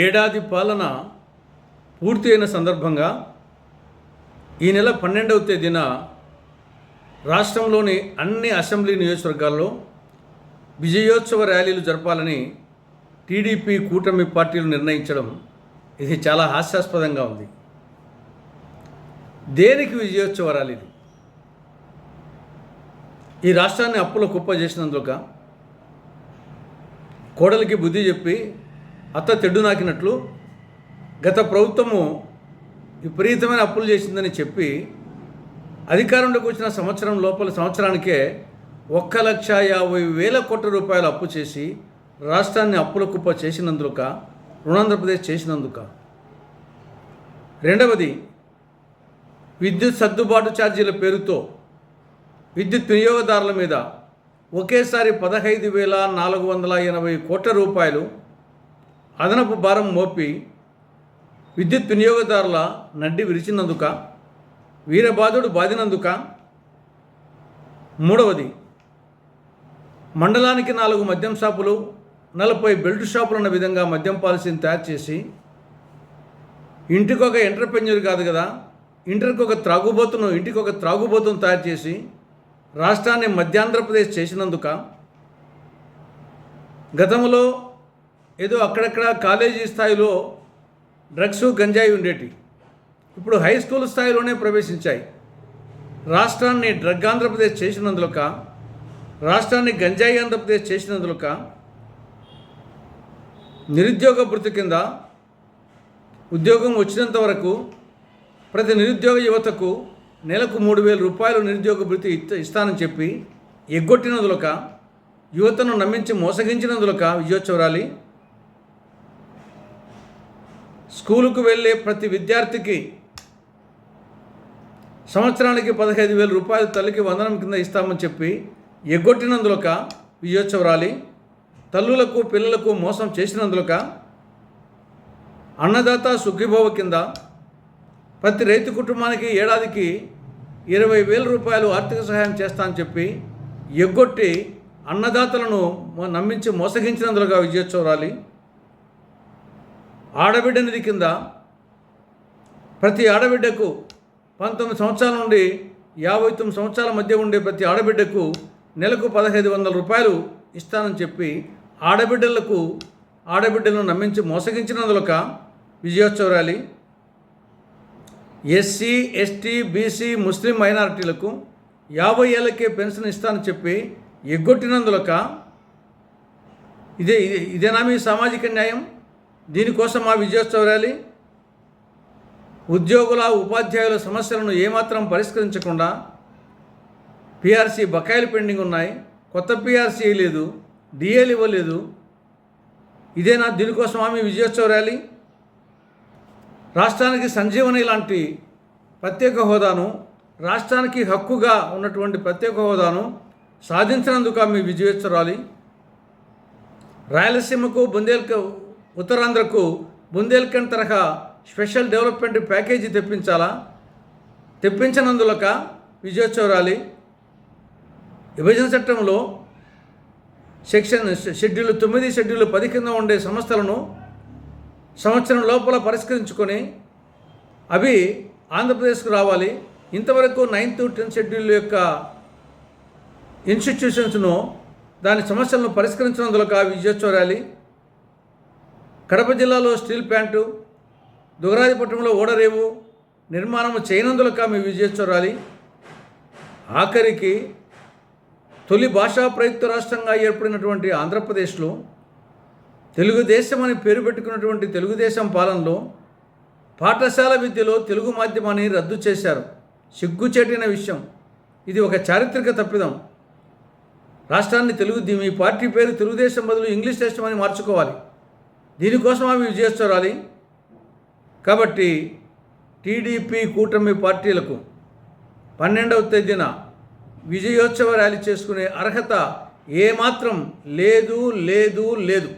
ఏడాది పాలన పూర్తి అయిన సందర్భంగా ఈ నెల పన్నెండవ తేదీన రాష్ట్రంలోని అన్ని అసెంబ్లీ నియోజకవర్గాల్లో విజయోత్సవ ర్యాలీలు జరపాలని టీడీపీ కూటమి పార్టీలు నిర్ణయించడం ఇది చాలా హాస్యాస్పదంగా ఉంది. దేనికి విజయోత్సవ ర్యాలీలు ఈ రాష్ట్రాన్ని అప్పుల కుప్ప చేసినందుక కోడలికి బుద్ధి చెప్పి అత్త తెడ్డు నాకినట్లు గత ప్రభుత్వము విపరీతమైన అప్పులు చేసిందని చెప్పి అధికారంలోకి వచ్చిన సంవత్సరం లోపల సంవత్సరానికే ఒక్క లక్ష యాభై వేల కోట్ల రూపాయలు అప్పు చేసి రాష్ట్రాన్ని అప్పుల కుప్ప చేసినందుక రుణాంధ్రప్రదేశ్ చేసినందుక. రెండవది విద్యుత్ సర్దుబాటు ఛార్జీల పేరుతో విద్యుత్ వినియోగదారుల మీద ఒకేసారి పదహైదు వేల నాలుగు వందల ఎనభై కోట్ల రూపాయలు అదనపు భారం మోపి విద్యుత్ వినియోగదారుల నడ్డి విరిచినందుక వీరబాధుడు బాధినందుక మూడవది మండలానికి నాలుగు మద్యం షాపులు నలభై బెల్ట్ షాపులు అన్న విధంగా మద్యం పాలసీని తయారు చేసి ఇంటికి ఒక ఎంటర్ప్రెన్యూర్ కాదు కదా ఇంటర్కి ఒక త్రాగుబోతును ఇంటికి ఒక త్రాగుబోతును తయారు చేసి రాష్ట్రాన్ని మధ్యాంధ్రప్రదేశ్ చేసినందుక గతంలో ఏదో అక్కడక్కడ కాలేజీ స్థాయిలో డ్రగ్స్ గంజాయి ఉండేటి. ఇప్పుడు హై స్కూల్ స్థాయిలోనే ప్రవేశించాయి. రాష్ట్రాన్ని డ్రగ్ ఆంధ్రప్రదేశ్ చేసినందులక రాష్ట్రాన్ని గంజాయి ఆంధ్రప్రదేశ్ చేసినందులక నిరుద్యోగ భృతి కింద ఉద్యోగం వచ్చినంత వరకు ప్రతి నిరుద్యోగ యువతకు నెలకు మూడు వేల రూపాయలు నిరుద్యోగ భృతి ఇస్తానని చెప్పి ఎగ్గొట్టినందులక యువతను నమ్మించి మోసగించినందులక విజయోత్సవరాలి. స్కూలుకు వెళ్ళే ప్రతి విద్యార్థికి సంవత్సరానికి పదహైదు వేల రూపాయలు తల్లికి వందనం కింద ఇస్తామని చెప్పి ఎగ్గొట్టినందులక విజయోత్సవరాలి తల్లులకు పిల్లలకు మోసం చేసినందులక అన్నదాత సుఖీభవ కింద ప్రతి రైతు కుటుంబానికి ఏడాదికి ఇరవై వేల రూపాయలు ఆర్థిక సహాయం చేస్తా అని చెప్పి ఎగ్గొట్టి అన్నదాతలను నమ్మించి మోసగించినందులుగా విజయోత్సవరాలి. ఆడబిడ్డ నిధి కింద ప్రతి ఆడబిడ్డకు పంతొమ్మిది సంవత్సరాల నుండి యాభై తొమ్మిది సంవత్సరాల మధ్య ఉండే ప్రతి ఆడబిడ్డకు నెలకు పదహైదు వందల రూపాయలు ఇస్తానని చెప్పి ఆడబిడ్డలకు ఆడబిడ్డలను నమ్మించి మోసగించినందులక విజయోత్సవ rally. SC ST BC Muslim మైనారిటీలకు యాభై ఏళ్ళకే పెన్షన్ ఇస్తానని చెప్పి ఎగ్గొట్టినందులక ఇదే ఇదే ఇదేనా మీ సామాజిక న్యాయం? దీనికోసం మా విజయోత్సవ ర్యాలీ ఉద్యోగుల ఉపాధ్యాయుల సమస్యలను ఏమాత్రం పరిష్కరించకుండా పిఆర్సీ బకాయిలు పెండింగ్ ఉన్నాయి. కొత్త పిఆర్సీ లేదు. డిఏలు ఇవ్వలేదు. ఇదేనా? దీనికోసం ఆమె విజయోత్సవ ర్యాలీ రాష్ట్రానికి సంజీవని లాంటి ప్రత్యేక హోదాను రాష్ట్రానికి హక్కుగా ఉన్నటువంటి ప్రత్యేక హోదాను సాధించినందుకు మీ విజయోత్సవ ర్యాలీ రాయలసీమకు బుందేల్కు ఉత్తరాంధ్రకు బుందేల్ఖండ్ తరహా స్పెషల్ డెవలప్మెంట్ ప్యాకేజీ తెప్పించాలా? తెప్పించనందులక విజయోత్సవరాలి విభజన చట్టంలో సెక్షన్ షెడ్యూల్ తొమ్మిది షెడ్యూల్ పది కింద ఉండే సంస్థలను సంవత్సరం లోపల పరిష్కరించుకొని అవి ఆంధ్రప్రదేశ్కు రావాలి. ఇంతవరకు నైన్త్ టెన్త్ షెడ్యూల్ యొక్క ఇన్స్టిట్యూషన్స్ను దాని సమస్యలను పరిష్కరించినందులకు ఆ విజయోత్సవ ర్యాలీ కడప జిల్లాలో స్టీల్ ప్లాంటు దుగరాజపట్నంలో ఓడరేవు నిర్మాణము చేయనందులకు మీ విజయోత్సవ ర్యాలీ. ఆఖరికి తొలి భాషా ప్రయుక్త రాష్ట్రంగా ఏర్పడినటువంటి ఆంధ్రప్రదేశ్లో తెలుగుదేశం అని పేరు పెట్టుకున్నటువంటి తెలుగుదేశం పాలనలో పాఠశాల విద్యలో తెలుగు మాధ్యమాన్ని రద్దు చేశారు. సిగ్గుచేటిన విషయం. ఇది ఒక చారిత్రక తప్పిదం. రాష్ట్రాన్ని తెలుగు దీ- మీ పార్టీ పేరు తెలుగుదేశం బదులు ఇంగ్లీష్ దేశం అని మార్చుకోవాలి. దీనికోసం ఆమె విజయోత్సవ కాబట్టి టీడీపీ కూటమి పార్టీలకు పన్నెండవ తేదీన విజయోత్సవ ర్యాలీ చేసుకునే అర్హత ఏమాత్రం లేదు లేదు లేదు.